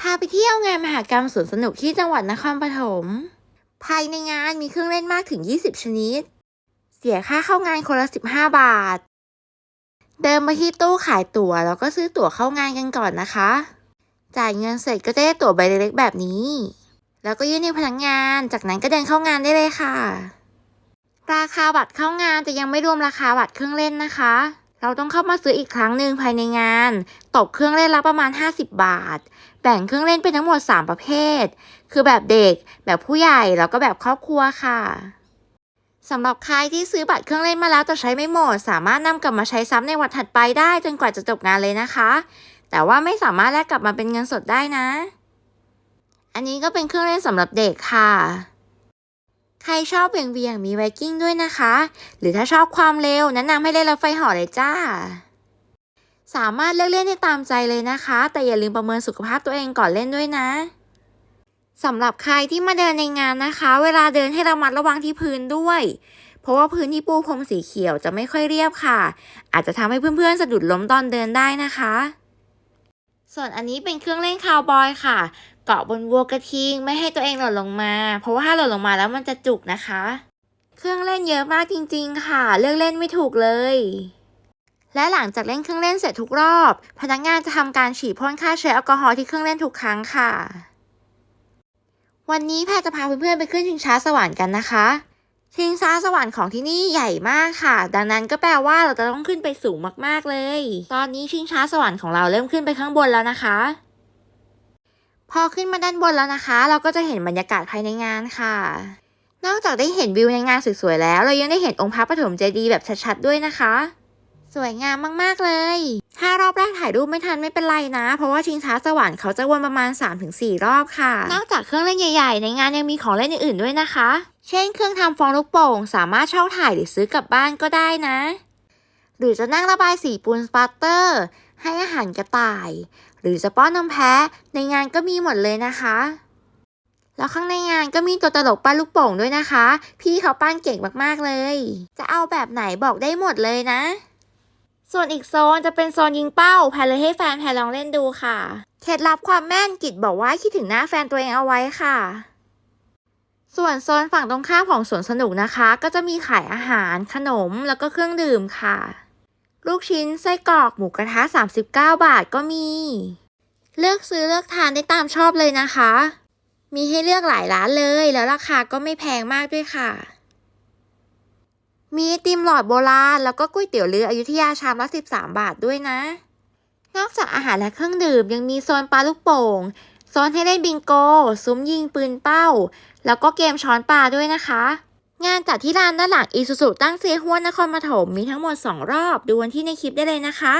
พาไปเที่ยวงานมหกรรมสวนสนุกที่จังหวัดนครปฐม ภายในงานมีเครื่องเล่นมากถึง 20 ชนิด เสียค่าเข้างานคนละ 15 บาท เดินมาที่ตู้ขายตั๋วแล้วก็ซื้อตั๋วเข้างานกันก่อนนะคะ จ่ายเงินเสร็จก็จะได้ตั๋วใบเล็กๆแบบนี้ แล้วก็ยื่นให้พนักงาน จากนั้นก็เดินเข้างานได้เลยค่ะ ราคาบัตรเข้างานแต่ยังไม่รวมราคาบัตรเครื่องเล่นนะคะ เราต้องเข้ามาซื้ออีกครั้งหนึ่งภายในงานตกเครื่องเล่นละประมาณ 50 บาท แบ่งเครื่องเล่นเป็นทั้งหมด 3 ประเภท คือแบบเด็ก แบบผู้ใหญ่ แล้วก็แบบครอบครัวค่ะสำหรับใครที่ซื้อบัตรเครื่องเล่นมาแล้วแต่ใช้ไม่หมด สามารถนำกลับมาใช้ซ้ำในวันถัดไปได้จนกว่าจะจบงานเลยนะคะ แต่ว่าไม่สามารถแลกกลับมาเป็นเงินสดได้นะ อันนี้ก็เป็นเครื่องเล่นสำหรับเด็กค่ะ ใครชอบเวียงเวียงมีไวกิ้งด้วยนะคะ หรือถ้าชอบความเร็วแนะนำให้เล่นรถไฟหาะเลยจ้า สามารถเลือกเล่นได้ตามใจเลยนะคะ แต่อย่าลืมประเมินสุขภาพตัวเองก่อนเล่นด้วยนะสำหรับใครที่มาเดินในงานนะคะ เวลาเดินให้ระมัดระวังที่พื้นด้วย เพราะว่าพื้นที่ปูพรมสีเขียวจะไม่ค่อยเรียบค่ะ อาจจะทำให้เพื่อนๆสะดุดล้มตอนเดินได้นะคะ ส่วนอันนี้เป็นเครื่องเล่นคาวบอยค่ะ กาะบนวัวกระทิงไม่ให้ตัวเองหล่นลงมา เพราะว่าถ้าหล่นลงมาแล้วมันจะจุกนะคะ เครื่องเล่นเยอะมากจริง ๆ ค่ะ เลือกเล่นไม่ถูกเลย และหลังจากเล่นเครื่องเล่นเสร็จทุกรอบ พนักงานจะทำการฉีดพ่นฆ่าเชื้อแอลกอฮอล์ที่เครื่องเล่นทุกครั้งค่ะ วันนี้แพรจะพาเพื่อนๆไปขึ้นชิงช้าสวรรค์กันนะคะชิงช้าสวรรค์ของที่นี่ใหญ่มากค่ะ ดังนั้นก็แปลว่าเราจะต้องขึ้นไปสูงมากๆเลย ตอนนี้ชิงช้าสวรรค์ของเราเริ่มขึ้นไปข้างบนแล้วนะคะ พอขึ้นมาด้านบนแล้วนะคะ เราก็จะเห็นบรรยากาศภายในงานค่ะ นอกจากได้เห็นวิวในงานสวยๆแล้ว เรายังได้เห็นองค์พระปฐมเจดีย์แบบชัดๆด้วยนะคะ สวยงามมากๆเลย ถ้ารอบแรกถ่ายรูปไม่ทันไม่เป็นไรนะ เพราะว่าชิงช้าสวรรค์เขาจะวนประมาณ 3-4 รอบค่ะ นอกจากเครื่องเล่นใหญ่ๆ ในงานยังมีของเล่นอื่นๆด้วยนะคะ เช่น เครื่องทำฟองลูกโป่ง สามารถเช่าถ่ายหรือซื้อกลับบ้านก็ได้นะ หรือจะนั่งระบายสีปูนสปาร์เตอร์ ให้อาหารกระต่าย หรือจะป้อนนมแพะในงานก็มีหมดเลยนะคะ แล้วข้างในงานก็มีตัวตลกปั้นลูกโป่งด้วยนะคะ พี่เขาปั้นเก่งมากๆเลย จะเอาแบบไหนบอกได้หมดเลยนะ ส่วนอีกโซนจะเป็นโซนยิงเป้าแพรเลยให้แฟนแพรลองเล่นดูค่ะ เคล็ดลับความแม่นกิจบอกว่าคิดถึงหน้าแฟนตัวเองเอาไว้ค่ะส่วนโซนฝั่งตรงข้ามของสวนสนุกนะคะ ก็จะมีขายอาหารขนมแล้วก็เครื่องดื่มค่ะ ลูกชิ้นไส้กรอกหมูกระทะ 39 บาทก็มี เลือกซื้อเลือกทานได้ตามชอบเลยนะคะ มีให้เลือกหลายร้านเลย แล้วราคาก็ไม่แพงมากด้วยค่ะ มีไอติมหลอดโบราณ แล้วก็ก๋วยเตี๋ยวเรืออยุธยาชามละ 13 บาทด้วยนะ นอกจากอาหารและเครื่องดื่มยังมีโซนปลาลูกโป่งโซนให้เล่นบิงโก ซุ้มยิงปืนเป้า แล้วก็เกมช้อนปลาด้วยนะคะ งานจัดที่ลานด้านหลังอีซูซูตั้งเซียฮวนนครปฐมมีทั้งหมด 2 รอบ ดูวันที่ในคลิปได้เลยนะคะ